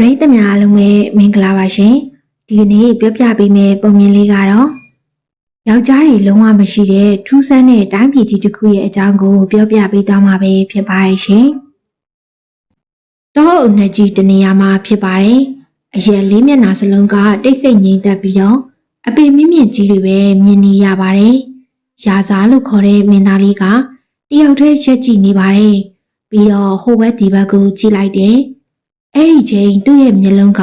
ပရိသတ်များအားလုံးပဲမင်္ဂလာပါရှင်ဒီကနေ့ပြောပြပေးမယ့်ပုံမြင်လေးကတော့ယောက်ျားတွေလုံးဝမရှိတဲ့ထူးဆန်းတဲ့တိုင်းပြည်ကြီးတစ်ခုရဲ့အကြောင်းကိုပြောပြပေးသွားမှာပဲဖြစ်ပါရဲ့ရှင်တောအုပ်နှစ်ကြီးတနေရာမှာဖြစ်ပါတယ်အရက်လေးမျက်နှာစလုံးကတိတ်ဆိတ်ငြိမ်သက်ပြီးတော့အပင်မြင့်မြင့်ကြီးတွေပဲမြင်နေရပါတယ်ရာဇာလို့ခေါ်တဲ့မင်းသားလေးကတယောက်တည်းရက်ကြည့်နေပါတယ်ပြီးတော့ဟိုဘက်ဒီဘက်ကိုကြည့်လိုက်တယ် အဲ့ဒီချိန်သူ့ရဲ့မျက်လုံးက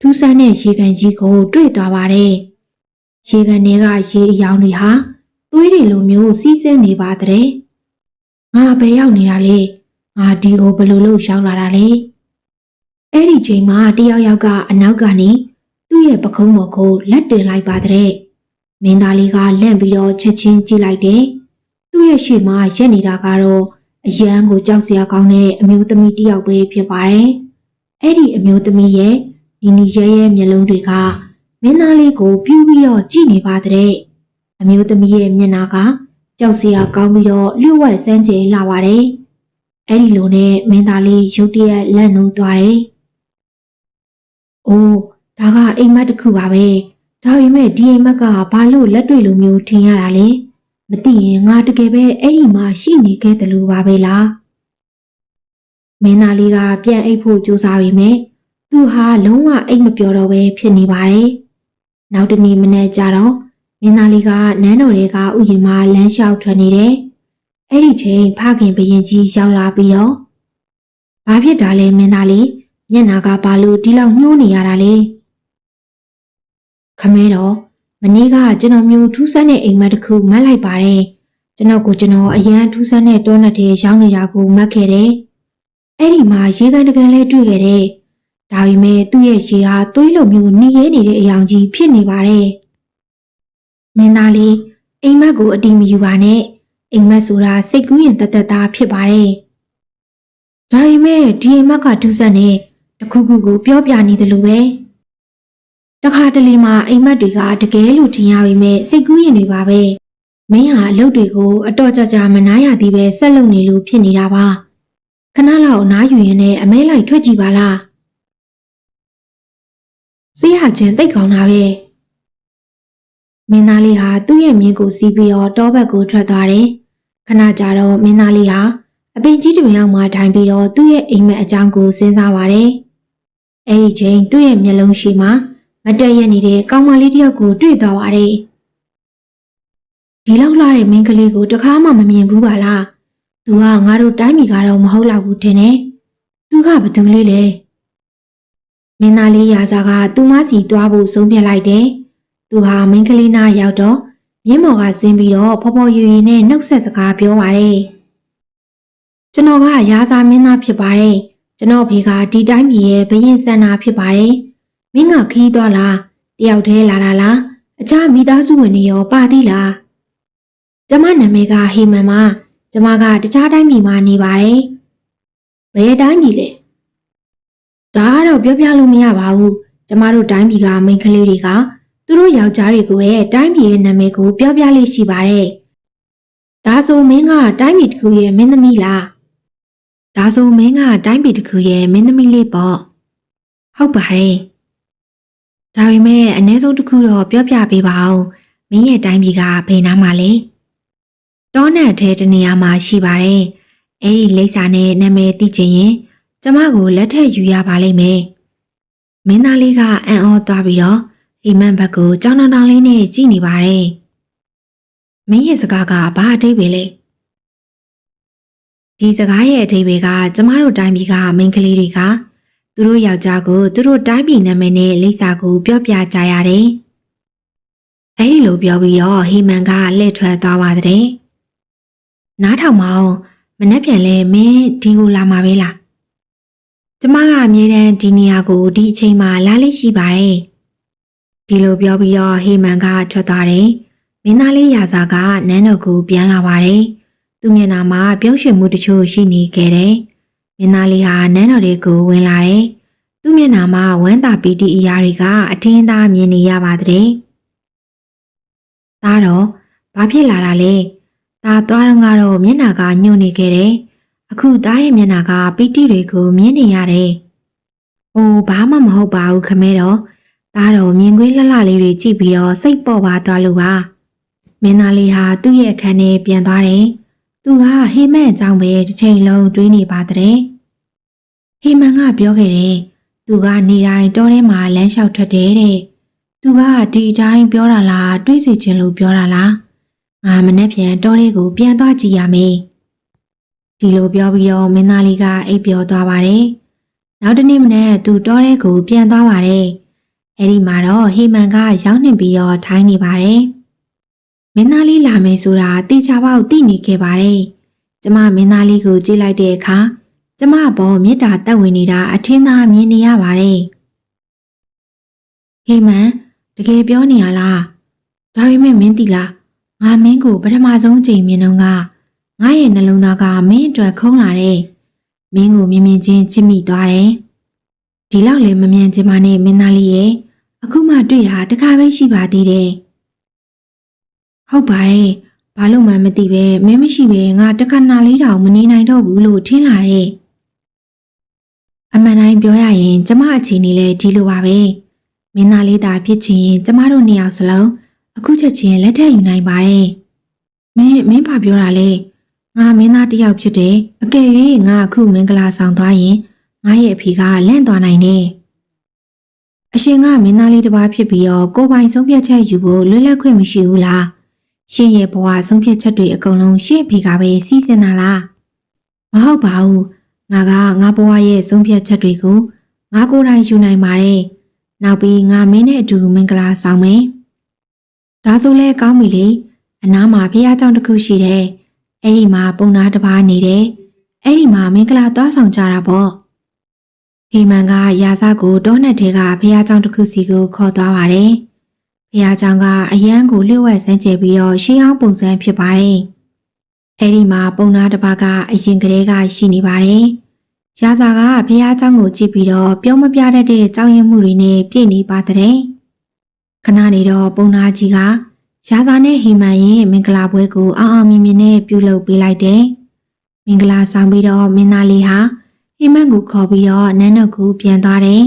ထူးဆန်းတဲ့ရေကန်ကြီးကို တွေ့သွားပါတယ်။ရေကန်ထဲကရေအယောင်တွေဟာသွေးတွေလိုမျိုးစီးဆင်းနေပါတဲ့။ငါဘယ်ရောက်နေတာလဲ။ငါဒီကိုဘယ်လိုလုပ်ရောက်လာတာလဲ။အဲ့ဒီချိန်မှာတယောက်ယောက်ကအနောက်ကနေသူ့ရဲ့ပခုံးပေါ်ကိုလက်တင်လိုက်ပါတဲ့။မင်းသားလေးကလန့်ပြီးတော့ချက်ချင်းကြည့်လိုက်တယ်။သူ့ရဲ့ရှေ့မှာရက်နေတာကတော့အရန်ကိုကြောက်စရာကောင်းတဲ့အမျိုးသမီးတစ်ယောက်ပဲဖြစ်ပါတယ်။ အဲ့ဒီအမျိုးသမီးရဲ့နီနီရဲရဲမျက်လုံးတွေကမင်းသားလေးကိုပြူးပြီးတော့ကြည့်နေပါတဲ့အမျိုးသမီးရဲ့မျက်နှာကကြောက်စရာကောင်းပြီးတော့လျှို့ဝှက်စမ်းကြင်လာပါတယ်အဲ့ဒီလိုနဲ့မင်းသားလေးရုတ်တရက်လက်နိုးသွားတယ်အိုးဒါကအိမ်မက်တစ်ခုပါပဲဒါပေမဲ့ဒီအိမ်မက်ကဘာလို့လက်တွေ့လိုမျိုးထင်ရတာလဲမသိရင်ငါတကယ်ပဲအဲ့ဒီမှာရှိနေခဲ့တယ်လို့ပါပဲလား မင်းသားလေးကပြန်အိပ်ဖို့ကြိုးစားပေမဲ့သူဟာလုံးဝအိတ်မပြောတော့ပဲဖြစ်နေပါတယ်။နောက်တနေ့မနေ့ကျတော့မင်းသားလေးကနန်းတော်တွေကဥယျာဉ်မှာလမ်းလျှောက်ထွက်နေတယ်။အဲ့ဒီချိန်ဖခင်ဘရင်ကြီးရောက်လာပြီးတော့ဘာဖြစ်တာလဲမင်းသားလေးမျက်နာကဘာလို့ဒီလောက်ညှိုးနေရတာလဲ။ခမဲတော်မနေ့ကကျွန်တော်မျိုးထူးဆန်းတဲ့အိမ်မက်တစ်ခုမက်လိုက်ပါတယ်။ကျွန်တော်ကိုကျွန်တော်အရန်ထူးဆန်းတဲ့တောနက်တွေရောက်နေတာကိုမက်ခဲ့တယ်။ အဲ့ဒီမှာရေကန်တကန်လဲတွေ့ခဲ့တယ်။ဒါပေမဲ့သူ့ရဲ့ရေဟာသွေးလိုမျိုးหนีရဲနေတဲ့အယောင်ကြီးဖြစ်နေပါတယ်။မင်းသားလေးအိမ်မက်ကိုအတီးမယူပါနဲ့။အိမ်မက်ဆိုတာစိတ်ကူးရင်တသက်သားဖြစ်ပါတယ်။ဒါပေမဲ့ဒီအိမ်မက်ကဒုစက်နဲ့တခုခုကိုပြောပြနေတယ်လို့ပဲ။တခါတလေမှာအိမ်မက်တွေကတကယ်လို့ထင်ရပေမဲ့စိတ်ကူးရင်တွေပါပဲ။မင်းဟာအလုပ်တွေကိုအတော့ကြကြမနာရသေးပဲဆက်လုပ်နေလို့ဖြစ်နေတာပါ။ ခဏလောက်အနားယူရင်လည်းအမဲလိုက်ထွက်ကြည့်ပါလားစေးရချင်းတိတ်ကောင်းတာပဲမင်းသားလေးဟာသူ့ရဲ့မြင်းကိုစီးပြီးတော့တောဘက်ကိုထွက်သွားတယ်ခဏကြာတော့မင်းသားလေးဟာအပင်ကြီးတစ်ပင်အောင်မှထိုင်ပြီးတော့သူ့ရဲ့အိမ်မက်အကြောင်းကိုစဉ်းစားပါတယ်အဲ့ဒီချိန်သူ့ရဲ့မျက်လုံးရှိမှာမတည့်ရနေတဲ့ကောင်မလေးတစ်ယောက်ကိုတွေ့သွားပါတယ်ဒီလောက်လာတဲ့မင်းကလေးကိုတခါမှမမြင်ဘူးပါလား သူကငါတို့တိုင်းပြည်ကတော့မဟုတ်တော့ဘူးတင်နေ။သူကဘသူလေးလဲ။မင်းသားလေးရာဇာကသူမစီသွားဖို့ဆုံးဖြတ်လိုက်တယ်။သူဟာမင်းကလေးနာရောက်တော့မြင်းမော်ကဆင်းပြီးတော့ဖော်ဖော်ရွရွနဲ့နှုတ်ဆက်စကားပြောပါတယ်။ကျွန်တော်ကရာဇာမင်းသားဖြစ်ပါတယ်။ကျွန်တော်ဖေကဒီတိုင်းပြည်ရဲ့ဘရင်စန္နာဖြစ်ပါတယ်။မင်းကခီးသွားလား။တယောက်တည်းလာတာလား။အခြားမိသားစုဝင်တွေရောပါသေးလား။ကျမနာမည်ကဟေမန်ပါ။ ကျမကတခြားတိုင်းပြည်မှာနေပါတယ်။ဘယ်တိုင်းပြည်လဲ။ဒါကတော့ပြောပြလို့မရပါဘူး။ကျမတို့တိုင်းပြည်ကမိန်းကလေးတွေကသူတို့ယောက်ျားတွေကိုရဲ့တိုင်းပြည်ရဲ့နာမည်ကိုပြောပြလေးရှိပါတယ်။ဒါဆိုမင်းကတိုင်းပြည်တစ်ခုရဲ့မင်းသမီးလား။ဒါဆိုမင်းကတိုင်းပြည်တစ်ခုရဲ့မင်းသမီးလေးပေါ့။ဟုတ်ပါတယ်။ဒါပေမဲ့အ ਨੇ ဆုံးတစ်ခုတော့ပြောပြပေးပါဦး။မင်းရဲ့တိုင်းပြည်ကဘယ်နားမှာလဲ။ တောနက်ထဲတနေရာမှာရှိပါတယ်။အဲ့ဒီလိပ်စာနဲ့နာမည်သိချင်ရင်ကျမကိုလက်ထက်ယူရပါလိမ့်မယ်။မင်းသားလေးကအံ့ဩသွားပြီးတော့အိမ်မက်ဘက်ကိုကြောင်တောင်တောင်လေးနဲ့ကြည့်နေပါတယ်။မင်းရဲ့စကားကဘာအတိတ်ပဲလဲ။ဒီစကားရဲ့အတိတ်ပဲကကျမတို့တိုင်းပြည်ကမိန်းကလေးတွေကသူတို့ယောက်ျားကိုသူတို့တိုင်းပြည်နာမည်နဲ့လိပ်စာကိုပြောပြကြရတယ်။အဲ့ဒီလိုပြောပြီးတော့ဟီမန်ကလှည့်ထွက်သွားပါတဲ့။ နားထောင်မအောင်မနှက်ပြန်လဲမင်းဒီကိုလာမှာပဲလားကျမကအမြဲတမ်းဒီနေရာကိုဒီအချိန်မှလာလေးရှိပါတယ်ဒီလိုပြောပြီးတော့ဟေမန်ကထွက်သွားတယ်မင်းသားလေးရာဇာကနန်းတော်ကိုပြန်လာပါတယ်သူမျက်နှာမှာပြုံးရွှင်မှုတချို့ရှိနေခဲ့တယ်မင်းသားလေးဟာနန်းတော်တွေကိုဝင်လာတယ်သူမျက်နှာမှာဝမ်းသာပီတိအရာတွေကအထင်းသားမြင်နေရပါတဲ့သားတော့ဘာဖြစ်လာတာလဲ။ ဒါသွားတော့ကတော့မျက်နှာကညှို့နေခဲ့တယ်။အခုသားရဲ့မျက်နှာကပီတိတွေကိုမြင်နေရတယ်အိုးဘာမှမဟုတ်ပါဘူးခမဲတော်ဒါတော့မြင်ကွင်းလှလှလေးတွေကြည့်ပြီးတော့စိတ်ပေါ်ပါသွားလို့ပါမင်းသားလေးဟာသူ့ရဲ့အခန်းထဲပြန်သွားတယ်သူကဟိမန့်အကြောင်းပဲတစ်ချိန်လုံးတွေးနေပါတဲ့ဟိမန့်ကပြောခဲ့တယ်သူက နေတိုင်းတောထဲမှာလမ်းလျှောက်ထွက်တယ်တဲ့သူကဒီအတိုင်းပြောတာလားတွေးစီခြင်းလို့ပြောတာလား ငါမနဲ့ပြန်တောထဲကိုပြန်သွားကြည့်ရမယ်ဒီလိုပြောပြီးတော့မင်းသားလေးကအိပ်ပျော်သွားပါတယ်နောက်တစ်နေ့မနေ့သူတောထဲကိုပြန်သွားပါတယ်။အဲဒီမှာတော့ဟေမန်ကရောက်နေပြီးတော့ထိုင်းနေပါတယ်။မင်းသားလေးလာမယ်ဆိုတာတေချာပေါက်သိနေခဲ့ပါတယ်။ကျမမင်းသားလေးကိုကြည့်လိုက်တဲ့အခါကျမဘောမေတ္တာတက်ဝင်နေတာအထင်သာမြင်နေရပါတယ်။ဟေမန်တကယ်ပြောနေရလား။ဒါပေမဲ့မင်းသိလား ငါမင်းကိုပထမဆုံးချိန်မြင်တော့ကငါရဲ့နှလုံးသားကမင်းအတွက်ခုံးလာတဲ့မင်းကိုမြင်မြင်ချင်းချစ်မိသွားတယ်။ဒီလောက်လည်းမမြင်ချင်ပါနဲ့မင်းသားလေးရဲ့အခုမှတွေ့တာတခါပဲရှိပါသေးတယ်။ဟုတ်ပါတယ်။ဘာလို့မှမသိပဲမင်းမရှိပဲငါတခါနာလေးတောင်မနေနိုင်တော့ဘူးလို့ထင်လာတယ်။အမှန်တိုင်းပြောရရင်ကျမအခြေအနေလဲဒီလိုပါပဲ။မင်းသားလေးသာဖြစ်ချင်ရင်ကျမတို့နှစ်ယောက်စလုံး အခုချက်ချင်းလက်ထပ်ယူနိုင်ပါတယ်။မင်းမင်းဘာပြောတာလဲ။ငါမင်းသားတစ်ယောက်ဖြစ်တယ်အကယ်၍ငါအခုမင်္ဂလာဆောင်သွားရင်ငါရဲ့အဖေကလန့်သွားနိုင်တယ်အရှင်ကမင်းသားလေးတစ်ပါးဖြစ်ပြီးတော့ကိုယ်ပိုင်ဆုံးဖြတ်ချက်ယူဖို့လွတ်လပ်ခွင့်မရှိဘူးလားရှင်ရဲ့ဘဝဆုံးဖြတ်ချက်တွေအကုန်လုံးရှင့်အဖေကပဲစီစဉ်တာလားမဟုတ်ပါဘူးငါကငါဘဝရဲ့ဆုံးဖြတ်ချက်တွေကိုငါကိုယ်တိုင်ယူနိုင်ပါတယ်နောက်ပြီးငါမင်းနဲ့အတူမင်္ဂလာဆောင်မယ် ဒါဆိုလဲကောင်းပြီလေအနားမှာဖះเจ้าတစ်ခုရှိတယ် အဲ့ဒီမှာပုံနာတစ်ပါးနေတယ်။အဲ့ဒီမှာမင်္ဂလာသွားဆောင်ကြတာပေါ့။ဟေမန်ကရာဇကိုတောနဲ့ထဲကဖះเจ้าတစ်ခုစီကိုခေါ်သွားပါတယ်။ဖះเจ้าကအရန်ကိုလျှို့ဝှက်စမ်းကြယ်ပြီးတော့ရှင်းအောင်ပုံစံဖြစ်ပါတယ်။အဲ့ဒီမှာပုံနာတစ်ပါးကအရင်ကတည်းကရှိနေပါတယ်။ရာဇကဖះเจ้าကိုကြည့်ပြီးတော့ပြောမပြတတ်တဲ့ကြောင်ရင်မှုတွေနဲ့ပြည့်နေပါတဲ့။ ခဏနေတော့ပုံနာကြီးကရာဇာနဲ့ဟီမန်ရဲ့မင်္ဂလာပွဲကိုအောင်အောင်မြင်မြင်နဲ့ပြုလုပ်ပေးလိုက်တယ်။မင်္ဂလာဆောင်ပြီးတော့မင်းသားလေးဟာဟီမန်ကိုခေါ်ပြီးတော့နန်းတော်ကိုပြန်သွားတယ်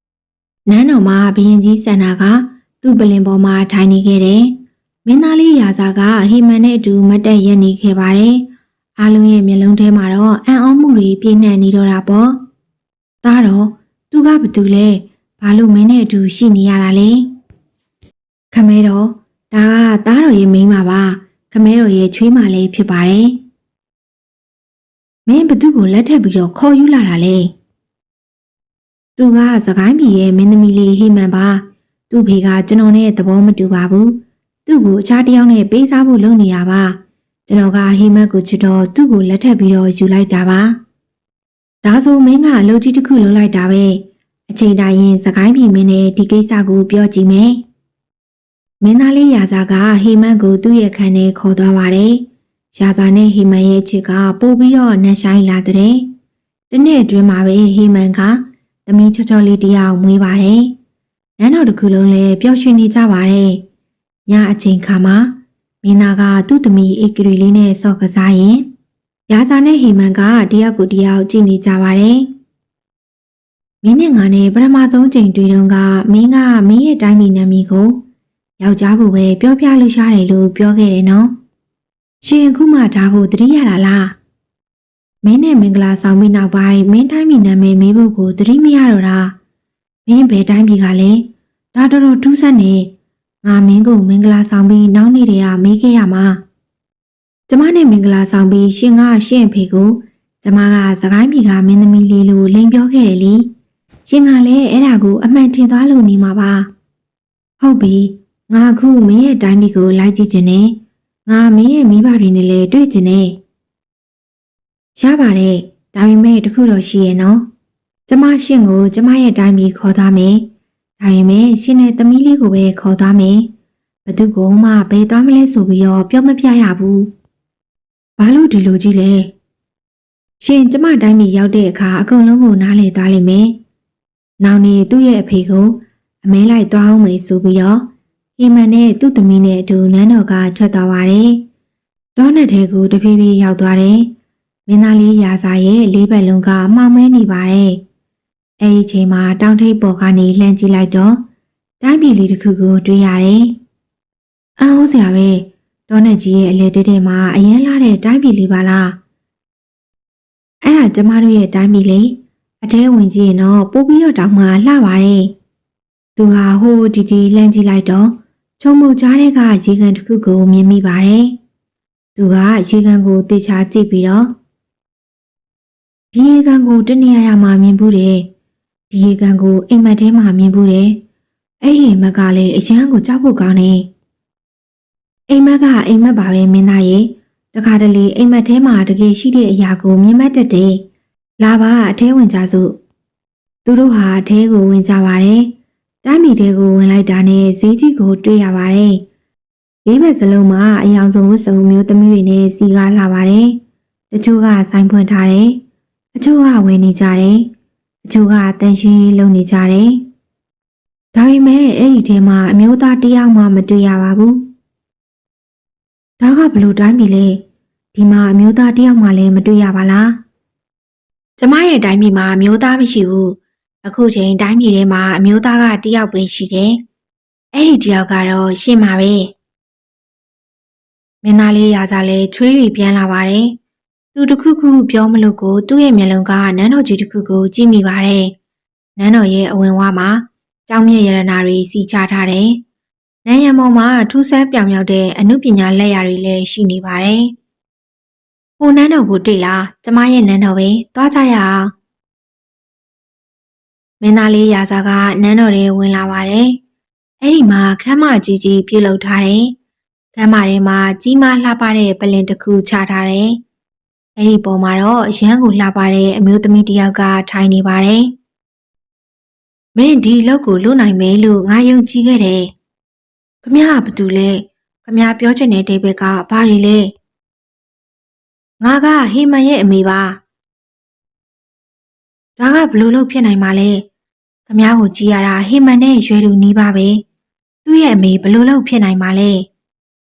။နန်းတော်မှာဘရင်ကြီးဆန္ဒကသူ့ပလင်ပေါ်မှာထိုင်နေခဲ့တယ်။မင်းသားလေးရာဇာကဟီမန်နဲ့အတူမတ်တက်ရက်နေခဲ့ပါတယ်။အားလုံးရဲ့မျက်လုံးထဲမှာတော့အံ့ဩမှုတွေပြည့်နှံ့နေတော့တာပေါ့။ဒါတော့သူကဘာတူလဲ။ဘာလို့မင်းနဲ့အတူရှိနေရတာလဲ။ ခမဲတော့ဒါကသားတော်ရဲ့မိန်းမပါခမဲတော်ရဲ့ချွေးမလေးဖြစ်ပါတယ်မင်းဘသူကိုလက်ထပ်ပြီးတော့ခေါ်ယူလာတာလေသူကစကိုင်းပြည်ရဲ့မင်းသမီးလေးဟိမန်ပါသူ့ဖေကကျွန်တော်နဲ့သဘောမတူပါဘူးသူ့ကိုအခြားတစ်ယောက်နဲ့ပေးစားဖို့လုပ်နေတာပါကျွန်တော်ကဟိမန်ကိုချစ်တော့သူ့ကိုလက်ထပ်ပြီးတော့ယူလိုက်တာပါဒါဆိုမင်းကအလုပ်ကြီးတစ်ခုလုပ်လိုက်တာပဲအချိန်တိုင်းရင်စကိုင်းပြည်မင်းနဲ့ဒီကိစ္စကိုပြောကြည့်မယ် မင်းသားလေးရာဇာကဟိမန်ကိုသူ့ရဲ့ခန်းထဲခေါ်သွားပါတယ်။ရာဇာနဲ့ဟိမန်ရဲ့ချစ်ကပို့ပြီးတော့နှက်ဆိုင်လာတဲ့။တနေ့အတွင်းမှာပဲဟိမန်ကသမီးချောချောလေးတယောက်မွေးပါတယ်။နန်းတော်တစ်ခုလုံးလည်းပျော်ရွှင်နေကြပါတယ်။ညအချိန်ခါမှာမင်းသားကသူ့သမီးဧကရီလေးနဲ့ဆော့ကစားရင်ရာဇာနဲ့ဟိမန်ကတယောက်ကိုတယောက်ကြည့်နေကြပါတယ်။မင်းနဲ့ငါနဲ့ပထမဆုံးချိန်တွေ့တုန်းကမင်းကမင်းရဲ့တိုင်းပြည်နာမည်ကို ယောက်ျားကိုပဲပြောပြလို့ရှားတယ်လို့ပြောခဲ့တယ်နော်။ရှင်အခုမှဒါကိုသတိရတာလား။မင်းနဲ့မင်္ဂလာဆောင်ပြီးနောက်ပိုင်းမင်းတိုင်းပြည်နာမည်မေးဖို့ကိုသတိမရတော့တာ။မင်းဘယ်တိုင်းပြည်ကလဲ။ဒါတော်တော်ထူးဆန်းနေ။ငါမင်းကိုမင်္ဂလာဆောင်ပြီးနောက်နေ့တည်းကမေးခဲ့ရမှာ။ကျမနဲ့မင်္ဂလာဆောင်ပြီးရှင်ကရှင့်အဖေကိုကျမကစကိုင်းပြည်ကမင်းသမီးလေးလို့လိန်ပြောခဲ့တယ်လေ။ရှင်ကလည်းအဲ့ဒါကိုအမှန်ထင်သွားလို့နေမှာပါ။ဟုတ်ပြီ။ ငါအခုမင်းရဲ့တိုင်းပြည်ကိုလိုက်ကြည့်ခြင်းနဲ့ငါမင်းရဲ့မိဘတွေနဲ့လည်းတွေ့ခြင်းနဲ့ရပါတယ်ဒါပေမဲ့တခုတော့ရှိရဲ့နော်ကျမရှင့်ကိုကျမရဲ့တိုင်းပြည်ခေါ်သားမယ်ဒါပေမဲ့ရှင်နဲ့သမီးလေးကိုပဲခေါ်သားမယ်ဘသူကမှဘယ်သွားမလဲဆိုပြီးတော့ပြောမပြရဘူးဘာလို့ဒီလိုကြီးလဲရှင်ကျမတိုင်းပြည်ရောက်တဲ့အခါအကုန်လုံးကိုနားလေသွားလိမ့်မယ်နောက်နေ့သူ့ရဲ့အဖေကိုအမဲလိုက်သွားအောင်မေးဆိုပြီးတော့ ဟိမန်နဲ့သူ့သမီးနဲ့အတူနန်းတော်ကထွက်သွားပါတယ်။တောနဲ့ထဲကိုတဖြည်းဖြည်းရောက်သွားတယ်။မင်းသားလေးရာဇာရဲ့လေးဘက်လုံးကမှောင်မဲနေပါတယ်။အဲဒီချိန်မှာတောင်ထိပ်ပေါ်ကနေလှမ်းကြည့်လိုက်တော့တိုင်းပြည်လေးတစ်ခုကိုတွေ့ရတယ်။အံ့ဩစရာပဲဒေါ်နဲ့ကြီးရဲ့အလေတဲတဲမှာအရင်လာတဲ့တိုင်းပြည်လေးပါလား။အဲ့ဒါကျမတို့ရဲ့တိုင်းပြည်လေးအထဲဝင်ကြည့်ရင်တော့ပို့ပြီးတော့တောင်မှလှပါတယ်။သူဟာဟိုးဒီဒီလှမ်းကြည့်လိုက်တော့ ချုံမှုကြားတဲ့ကရေကန်တစ်ခုကိုမြင်မိပါတယ်။သူကရေကန်ကိုတေချာကြည့်ပြီးတော့ဒီရေကန်ကိုတနေရာရာမှာမြင်ဘူးတယ်။ဒီရေကန်ကိုအိမ်မက်ထဲမှာမြင်ဘူးတယ်။အဲ့ဒီအိမ်မက်ကလည်းအရန်ကိုကြောက်ဖို့ကောင်းနေ။အိမ်မက်ကအိမ်မက်ပါပဲမင်းသားရဲ့တခါတလေအိမ်မက်ထဲမှာတကယ်ရှိတဲ့အရာကိုမြင်မှတ်တတ်တယ်။လာပါအထဲဝင်ကြစို့။သူတို့ဟာအထဲကိုဝင်ကြပါတယ်။ တိုင်းပြည်ထဲကိုဝင်လိုက်တာနဲ့ဈေးကြီးကိုတွေ့ရပါတယ်။လေးဘက်စလုံးမှာအယောင်စုံဝတ်စုံမျိုးသမီးတွေနဲ့စီကားလာပါတယ်။တချို့ကဆိုင်ဖွင့်ထားတယ်။အချို့ကဝင်နေကြတယ်။အချို့ကတန်ရှင်းရေးလုပ်နေကြတယ်။ဒါပေမဲ့အဲ့ဒီထဲမှာအမျိုးသားတစ်ယောက်မှမတွေ့ရပါဘူး။ဒါကဘလို့တိုင်းပြည်လဲ။ဒီမှာအမျိုးသားတစ်ယောက်မှလည်းမတွေ့ရပါလား။ကျမရဲ့တိုင်းပြည်မှာအမျိုးသားမရှိဘူး။ အခုချိန်တိုင်းပြည်ထဲမှာအမျိုးသားကတစ်ယောက်ပဲရှိတယ်။အဲ့ဒီတစ်ယောက်ကတော့ရှင်းပါပဲ။မင်းသားလေးရာစားလဲချွေးရီပြန်လာပါတယ်။သူတခုခုပြောမလို့ကိုသူ့ရဲ့မျက်လုံးကနန်းတော်ကြီးတစ်ခုကိုကြည့်မိပါတယ်။နန်းတော်ရဲ့အဝင်ဝါမှာကြောင်မြင့်ရတနာတွေစီချထားတယ်။နန်းရံမောင်မှာထူးဆန်းပြောင်မြောက်တဲ့အမှုပညာလက်ရာတွေလည်းရှိနေပါတယ်။ဟိုနန်းတော်ကိုတွေ့လားကျမရဲ့နန်းတော်ပဲသွားကြရအောင်။ မင်းသားလေးရာဇာကနန်းတော်ထဲဝင်လာပါတယ်။အဲ့ဒီမှာခမ်းမကြီးကြီးပြုတ်လုပ်ထားတယ်။ခမ်းမထဲမှာကြီးမားလှပတဲ့ပလင်တစ်ခုချထားတယ်။အဲ့ဒီပေါ်မှာတော့အရန်ကိုလှပတဲ့အမျိုးသမီးတစ်ယောက်ကထိုင်နေပါတယ်။မင်းဒီလောက်ကိုလွတ်နိုင်မယ်လို့ငါယုံကြည်ခဲ့တယ်။ခမရဘာတူလဲခမရပြောချင်တဲ့ဒိဗေကဘာတွေလဲ။ငါကဟေမန်ရဲ့အမေပါ။ဒါကဘလို့လို့ဖြစ်နိုင်မှာလဲ။ ခမရကိုကြည်ရတာဟေမန်နဲ့ရွယ်လူနီးပါပဲ။သူ့ရဲ့အမေဘလို့လို့ဖြစ်နိုင်မှာလဲ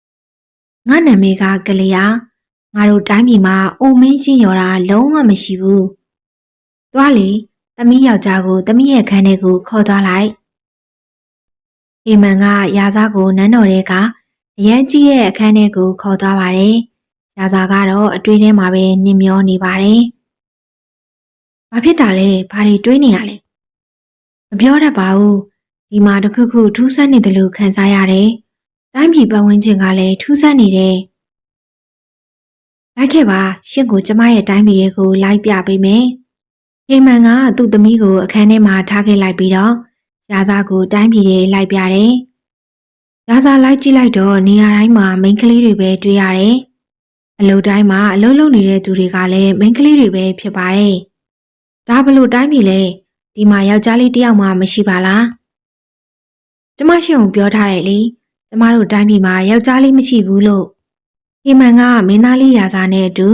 ။ငါနာမည်ကကလျာငါတို့တိုင်းပြည်မှာအိုမင်းရှင်းရော်တာလုံးဝမရှိဘူး။သွားလေသမီးယောက်ျားကိုသမီးရဲ့ခန်းထဲကိုခေါ်သွားလိုက်။ဟေမန်ကရာဇာကိုနန်းတော်ထဲကအရန်ကြီးတဲ့အခန်းထဲကိုခေါ်သွားပါတယ်။ရာဇာကတော့အတွင်းထဲမှာပဲနင်မျောနေပါတယ်။ဘာဖြစ်တာလဲ။ဘာတွေတွေးနေရလဲ။ မပြောတတ်ပါဘူး။ဒီမှာတစ်ခုခုထူးဆန်းနေတယ်လို့ခံစားရတယ်။တိုင်းပြည်ပတ်ဝန်းကျင်ကလည်းထူးဆန်းနေတယ်။လိုက်ခဲ့ပါရှင့်ကိုကျမရဲ့တိုင်းပြည်ရဲ့ကိုလိုက်ပြပေးမယ်။ဟေမန်ကသူ့သမီးကိုအခန်းထဲမှာထားခဲ့လိုက်ပြီးတော့ရာဇာကိုတိုင်းပြည်ရဲ့လိုက်ပြတယ်။ရာဇာလိုက်ကြည့်လိုက်တော့နေရာတိုင်းမှာမိန်းကလေးတွေပဲတွေ့ရတယ်။အလုပ်တိုင်းမှာအလုပ်လုပ်နေတဲ့သူတွေကလည်းမိန်းကလေးတွေပဲဖြစ်ပါတယ်။ဒါဘလို့တိုင်းပြည်လဲ ဒီမှာယောက်ျားလေးတစ်ယောက်မှမရှိပါလား။ကျမရှင်ကိုပြောထားတယ်လေ။ကျမတို့တိုင်းပြည်မှာယောက်ျားလေးမရှိဘူးလို့ဟိမန်ကမင်းသားလေးရာစာနဲ့အတူ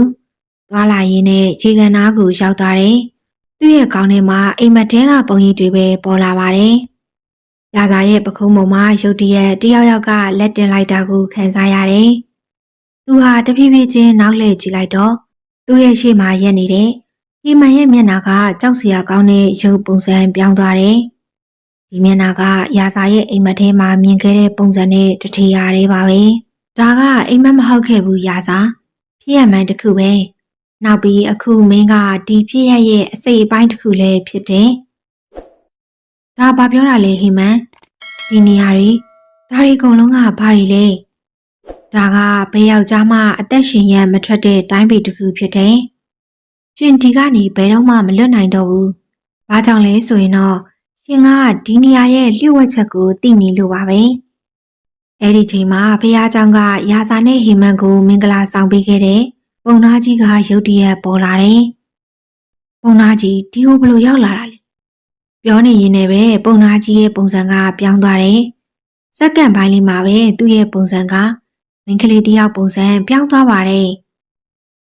သွားလာရင်းနဲ့ခြေကန်နားကိုရောက်သွားတယ်။သူ့ရဲ့ခေါင်းထဲမှာအိမ်မက်ထဲကပုံရိပ်တွေပဲပေါ်လာပါတယ်။ရာစာရဲ့ပခုံးပေါ်မှာရုတ်တရက်တယောက်ယောက်ကလက်တင်လိုက်တာကိုခံစားရတယ်။သူဟာတဖြည်းဖြည်းချင်းနောက်လှည့်ကြည့်လိုက်တော့သူ့ရဲ့ရှေ့မှာရက်နေတဲ့ ဟိမန်ရဲ့မျက်နှာကကြောက်စရာကောင်းတဲ့ရုပ်ပုံစံပြောင်းသွားတယ်။ဒီမျက်နှာကရာစာရဲ့အိမ်မက်ထဲမှာမြင်ခဲ့တဲ့ပုံစံနဲ့တထေရလေးပါပဲ။ဒါကအိမ်မက်မဟုတ်ခဲ့ဘူးရာစာဖြစ်ရမှန်တစ်ခုပဲနောက်ပြီးအခုမင်းကဒီဖြစ်ရရဲ့အစိတ်အပိုင်းတစ်ခုလည်းဖြစ်တယ်ဒါဘာပြောတာလဲဟိမန်ဒီနေရာတွေဒါတွေအကုန်လုံးကဘာတွေလဲဒါကဘယ်ယောက်ျားမှအသက်ရှင်ရမထွက်တဲ့တိုင်းပြည်တစ်ခုဖြစ်တယ် ရှင်ဒီကနေဘယ်တော့မှမလွတ်နိုင်တော့ဘူး။ဘာကြောင့်လဲဆိုရင်တော့ရှင်ကဒီနေရာရဲ့လျှို့ဝှက်ချက်ကိုသိနေလို့ပါပဲ။အဲ့ဒီချိန်မှာဘုရားကျောင်းကရာဇာနဲ့ဟေမန်ကိုမင်္ဂလာဆောင်ပေးခဲ့တဲ့ပုံနာကြီးကရုတ်တရက်ပေါ်လာတယ်။ပုံနာကြီးဒီကိုဘလို့ရောက်လာတာလဲ။ပြောနေရင်လည်းပဲပုံနာကြီးရဲ့ပုံစံကပြောင်းသွားတယ်။စက္ကန့်ပိုင်းလေးမှာပဲသူ့ရဲ့ပုံစံကမင်းကလေးတယောက်ပုံစံပြောင်းသွားပါတယ်။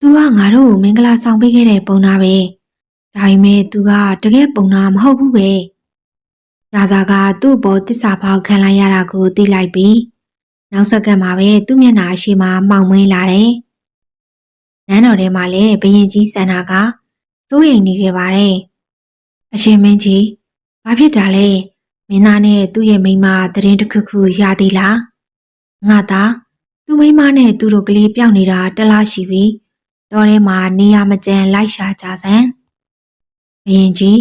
သူကငါတို့ကိုမင်္ဂလာဆောင်ပေးခဲ့တဲ့ပုံနာပဲ။ဒါပေမဲ့သူကတကယ်ပုံနာမဟုတ်ဘူးပဲ။ရာဇာကသူ့ဘောတစ္ဆာဖောက်ခံလိုက်ရတာကိုသိလိုက်ပြီးနောက်စက္ကန့်မှာပဲသူ့မျက်နှာရှိမှမှောင်မွေးလာတယ်။နန်းတော်ထဲမှာလည်းဘရင်ကြီးစန္ဒာကစိုးရိမ်နေခဲ့ပါတယ်အရှင်မင်းကြီးဘာဖြစ်တာလဲမင်းသားနဲ့သူ့ရဲ့မိန်းမသတရင်တစ်ခုခုရသေးလားငါသာသူ့မိန်းမနဲ့သူတို့ကလေးပြောင်းနေတာတစ်လားရှိပြီ တော်ထဲမှာနေရမကျန်လိုက်ရှာကြစမ်းဘယင်ကြီး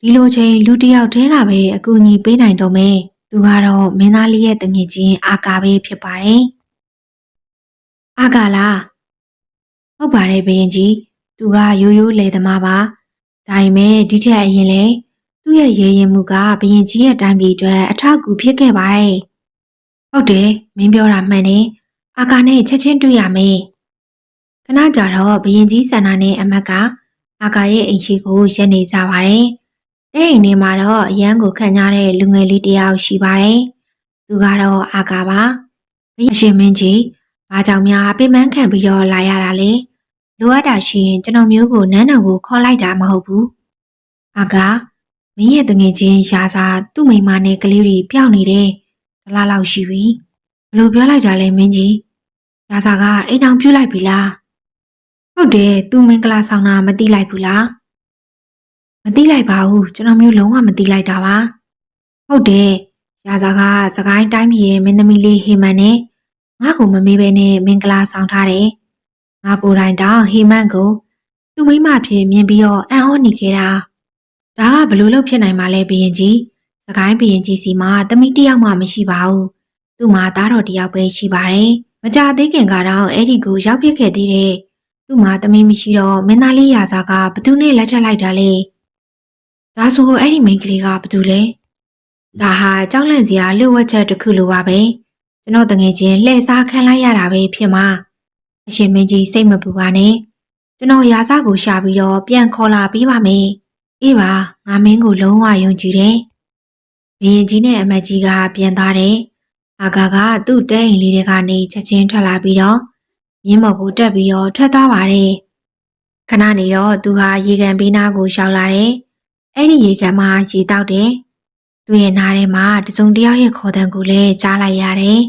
ဒီလိုချိန်လူတစ်ယောက်တည်းကပဲအကူအညီပေးနိုင်တော့မယ်သူကတော့မင်းသားလေးရဲ့တငယ်ချင်းအာကာပဲဖြစ်ပါတယ်အာကာလားဟုတ်ပါတယ်ဘယင်ကြီးသူကရိုးရိုးလေသမားပါဒါပေမဲ့ဒီထက်အရင်လေသူ့ရဲ့ရေရင်မှုကဘယင်ကြီးရဲ့တိုင်းပြည်အတွက်အထောက်အကူဖြစ်ခဲ့ပါတယ်ဟုတ်တယ်မင်းပြောတာမှန်တယ်အာကာနဲ့ချက်ချင်းတွေ့ရမယ် ခဏကြာတော့ဘယင်ကြီးဆန္ဒနဲ့အမတ်ကအာကာရဲ့အိမ်ရှိကိုရက်နေကြပါတယ်တဲ့အိမ်ထဲမှာတော့အရန်ကိုခံရတဲ့လူငယ်လေးတစ်ယောက်ရှိပါတယ်သူကတော့အာကာပါဘယင်ရှင်မင်းကြီးဘာကြောင့်များပြင်းပန်းခံပြီးတော့လာရတာလဲလိုအပ်တာရှိရင်ကျွန်တော်မျိုးကိုနန်းတော်ကိုခေါ်လိုက်တာမဟုတ်ဘူးအာကာမင်းရဲ့တငယ်ချင်းရာစာသူ့မိန်းမနဲ့ကလေးတွေပျောက်နေတယ်တလားလောက်ရှိပြီဘလို့ပြောလိုက်တာလဲမင်းကြီးရာစာကအိမ်အောင်ပြုတ်လိုက်ပြီလား ဟုတ်တယ်သူမင်္ဂလာဆောင်တာမသိလိုက်ဘူးလားမသိလိုက်ပါဘူးကျွန်တော်မျိုးလုံးဝမသိလိုက်တာပါဟုတ်တယ်ရာစာကစကိုင်းတိုင်းပြည်ရဲ့မင်းသမီးလေးဟေမန်နဲ့ငါ့ကိုမမေးဘဲနဲ့မင်္ဂလာဆောင်ထားတယ်ငါကိုယ်တိုင်တောင်ဟေမန်ကိုသူ့မိမဖြစ်မြင်ပြီးတော့အံ့ဩနေခဲ့တာဒါကဘလို့လို့ဖြစ်နိုင်မှာလဲဘရင်ကြီးစကိုင်းဘရင်ကြီးစီမှာတမိတစ်ယောက်မှမရှိပါဘူးသူ့မှာသားတော်တစ်ယောက်ပဲရှိပါတယ်မကြသေးခင်ကတော့အဲ့ဒီကိုရောက်ဖြစ်ခဲ့သေးတယ် သူ့မှာတမိမရှိတော့မင်းသားလေးရာစာကဘသူနဲ့လက်ထပ်လိုက်တာလဲဒါဆိုအဲ့ဒီမိန်းကလေးကဘသူလဲဒါဟာကြောက်လန့်စရာလှုပ်ဝက်ချက်တစ်ခုလိုပါပဲကျွန်တော်တငယ်ချင်းလှည့်စားခံလိုက်ရတာပဲဖြစ်မှာအရှင်မင်းကြီးစိတ်မပူပါနဲ့ကျွန်တော်ရာစာကိုရှာပြီးတော့ပြန်ခေါ်လာပေးပါမယ်အေးပါငါမင်းကိုလုံးဝယုံကြည်တယ်ဘရင်ကြီးနဲ့အမတ်ကြီးကပြန်သွားတယ်အာကာကသူ့တဲအိမ်လေးတွေကနေချက်ချင်းထွက်လာပြီးတော့ မြင်းမော်ကိုတက်ပြီးတော့ထွက်သွားပါတယ်ခဏနေတော့သူဟာရေကန်ဘေးနားကိုရှောက်လာတယ်အဲ့ဒီရေကန်မှာရေတောက်တယ်သူ့ရဲ့နားထဲမှာတစုံတစ်ယောက်ရဲ့ခေါ်တံကိုလည်းကြားလိုက်ရတယ်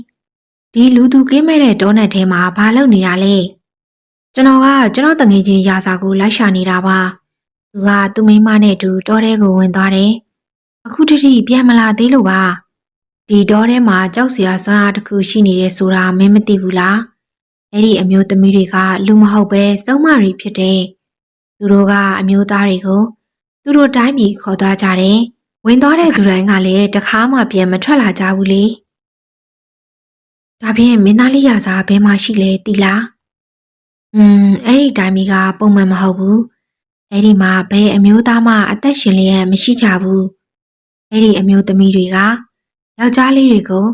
ဒီလူသူကင်းမဲ့တဲ့တောနက်ထဲမှာဘာလုပ်နေတာလဲကျွန်တော်ကကျွန်တော်တငယ်ချင်းရာစာကိုလိုက်ရှာနေတာပါသူကသူ့မိန်းမနဲ့အတူတောထဲကိုဝင်သွားတယ်အခုတတိပြန်မလာသေးလို့ပါဒီတောထဲမှာကြောက်စရာစွမ်းအားတစ်ခုရှိနေတယ်ဆိုတာမင်းမသိဘူးလား အဲ့ဒီအမျိုးသမီးတွေကလူမဟုတ်ပဲစုံမရီဖြစ်တယ်သူတို့ကအမျိုးသားတွေကိုသူတို့တိုင်းပြည်ခေါ်သွားကြတယ်ဝင်သွားတဲ့သူတိုင်းကလည်းတခါမှပြန်မထွက်လာကြဘူးလေဒါဖြင့်မင်းသားလေးရစားဘယ်မှာရှိလဲတီလားอืมအဲ့ဒီတိုင်းပြည်ကပုံမှန်မဟုတ်ဘူးအဲ့ဒီမှာဘယ်အမျိုးသားမှအသက်ရှင်လျက်မရှိကြဘူးအဲ့ဒီအမျိုးသမီးတွေကယောက်ျားလေးတွေကို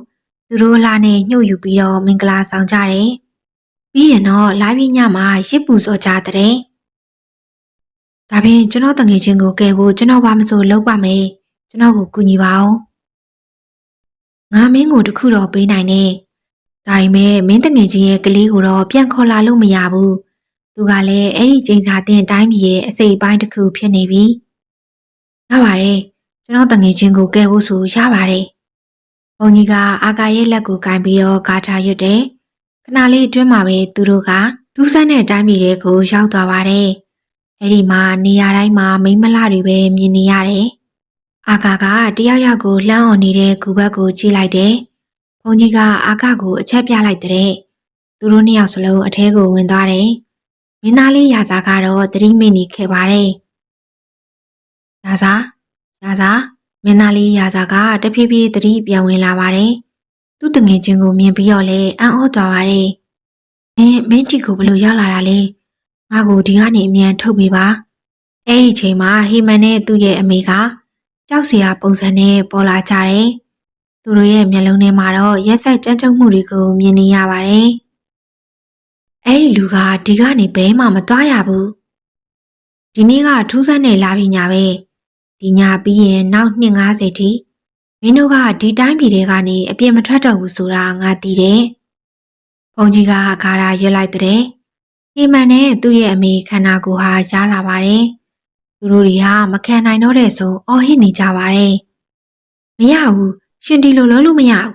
သူတို့လာနဲ့ညှို့ယူပြီးတော့မင်္ဂလာဆောင်ကြတယ် ပြီးရင်တော့လာပြီးညမှာရစ်ပူစောကြတဲ့ဒါဖြင့်ကျွန်တော်တငယ်ချင်းကိုကယ်ဖို့ကျွန်တော်ဘာမဆိုလုပ်ပါမယ်ကျွန်တော်ကိုကူညီပါအောင်ငါမင်းကိုတခုတော့ပေးနိုင်နဲ့ဒါပေမဲ့မင်းတငယ်ချင်းရဲ့ကလေးကိုတော့ပြန်ခေါ်လာလို့မရဘူးသူကလည်းအဲ့ဒီချိန်စာတင်တိုင်းပြည်ရဲ့အစိပ်အပိုင်းတစ်ခုဖြစ်နေပြီရပါတယ်ကျွန်တော်တငယ်ချင်းကိုကယ်ဖို့ဆိုရပါတယ်ဘုံကြီးကအာကာရဲ့လက်ကိုကင်ပြီးတော့ဂါထာရွတ်တယ် ခဏလေးအတွင်းမှာပဲသူတို့ကဒူးဆန်းတဲ့တိုင်းပြည်တွေကိုရောက်သွားပါတယ်အဲ့ဒီမှာနေရာတိုင်းမှာမိမလာတွေပဲမြင်နေရတယ်အာကာကတယောက်ယောက်ကိုလှမ်းအောင်နေတဲ့ကူဘက်ကိုကြည့်လိုက်တယ်ဘုံကြီးကအာကာကိုအချက်ပြလိုက်တဲ့သူတို့နှစ်ယောက်စလုံးအထဲကိုဝင်သွားတယ်မင်းသားလေးရာစာကတော့တတိမိနေခဲ့ပါတယ်။ရာစာရာစာမင်းသားလေးရာစာကတဖြည်းဖြည်းတတိပြန်ဝင်လာပါတယ်။ သူ့တငယ်ချင်းကိုမြင်ပြီးတော့လည်းအံ့ဩသွားပါတယ်။မင်းမင်းတီကိုဘလို့ရောက်လာတာလဲ။ငါကိုဒီကနေအမြန်ထုတ်ပေးပါ။အဲ့ဒီချိန်မှာဟီမန်နဲ့သူ့ရဲ့အမေကကြောက်စရာပုံစံနဲ့ပေါ်လာကြတယ်။သူတို့ရဲ့မျက်လုံးထဲမှာတော့ရက်ဆက်ကြမ်းကြုတ်မှုတွေကိုမြင်နေရပါတယ်။အဲ့ဒီလူကဒီကနေဘဲမှမသွားရဘူးဒီနေ့ကထူးဆန်းနေလာပြီညာပဲဒီညာပြီးရင်နောက်250ထိ မင်းတို့ကဒီတိုင်းပြည်တွေကနေအပြစ်မထွက်တော့ဘူးဆိုတာငါသိတယ်ဘုံကြီးကခါရာရွက်လိုက်တဲ့ဟေမန်နဲ့သူ့ရဲ့အမေခန္ဓာကိုယ်ဟာရားလာပါတယ်သူတို့တွေဟာမခံနိုင်တော့တဲ့ဆိုအော်ဟစ်နေကြပါတယ်မရဘူးရှင်ဒီလိုလုံးလို့မရဘူး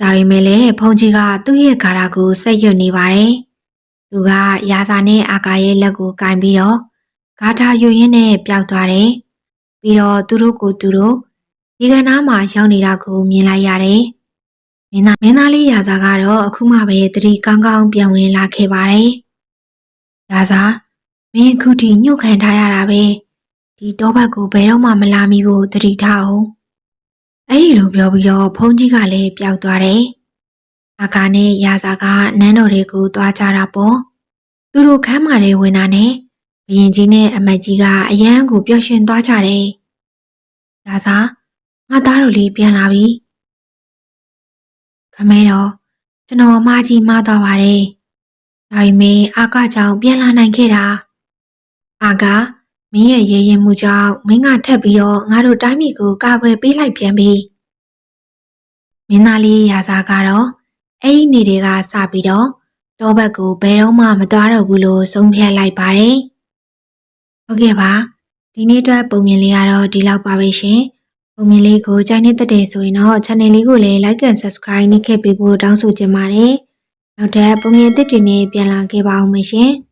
ဒါပေမဲ့လည်းဖုန်ကြီးကသူ့ရဲ့ဂါရာကိုဆက်ရွတ်နေပါတယ်။သူကရာစာနဲ့အာကာရဲ့လက်ကိုကင်ပြီးတော့ဂါထာယူရင်းနဲ့ပျောက်သွားတယ်ပြီးတော့သူတို့ကိုသူတို့ ဒီကနားမှာရောက်နေတာကိုမြင်လိုက်ရတယ်။မင်းသားမင်းသားလေးရာဇာကတော့အခုမှပဲတတိကောင်းကောင်းပြန်ဝင်လာခဲ့ပါတယ်။ရာဇာမင်းအခုထိညှို့ခံထားရတာပဲ။ဒီတောဘက်ကိုဘယ်တော့မှမလာမိဖို့တတိထားအောင်။အဲ့ဒီလိုပြောပြီးတော့ဖုန်းကြီးကလည်းပျောက်သွားတယ်။အခါနဲ့ရာဇာကနန်းတော်တွေကိုသွားကြတာပေါ့။သူတို့ခမ်းမာတဲ့ဝင်တာနဲ့ဘရင်ကြီးနဲ့အမတ်ကြီးကအရန်ကိုပျော်ရွှင်သွားကြတယ်။ရာဇာ ငါသားတို့လေးပြန်လာပြီ။ခမဲတော့ကျွန်တော်အမကြီးမှားသွားပါတယ်။ဒါပေမဲ့အာကကြောင့်ပြန်လာနိုင်ခဲ့တာ။အာကမင်းရဲ့ရေရင်မှုကြောင့်မင်းကထက်ပြီးတော့ငါတို့တိုင်းပြည်ကိုကာကွယ်ပေးလိုက်ပြန်ပြီ။မင်းသားလေးရာဇာကတော့အဲ့ဒီနေတွေကစပြီးတော့တောဘက်ကိုဘယ်တော့မှမသွားတော့ဘူးလို့ဆုံးဖြတ်လိုက်ပါတယ်။ဟုတ်ကဲ့ပါဒီနေ့အတွက်ပုံမြင်လေးကတော့ဒီလောက်ပါပဲရှင်။ပုံ မြင်လေးကိုကြိုက်နေတဲ့တဲ့ဆိုရင်တော့ channel လေးကိုလည်း like and subscribe နှိပ်ခဲ့ပေးဖို့တောင်းဆိုချင်ပါတယ်။နောက်ထပ်ပုံမြင်သစ်တွေနဲ့ပြန်လာခဲ့ပါအောင်မရှင်။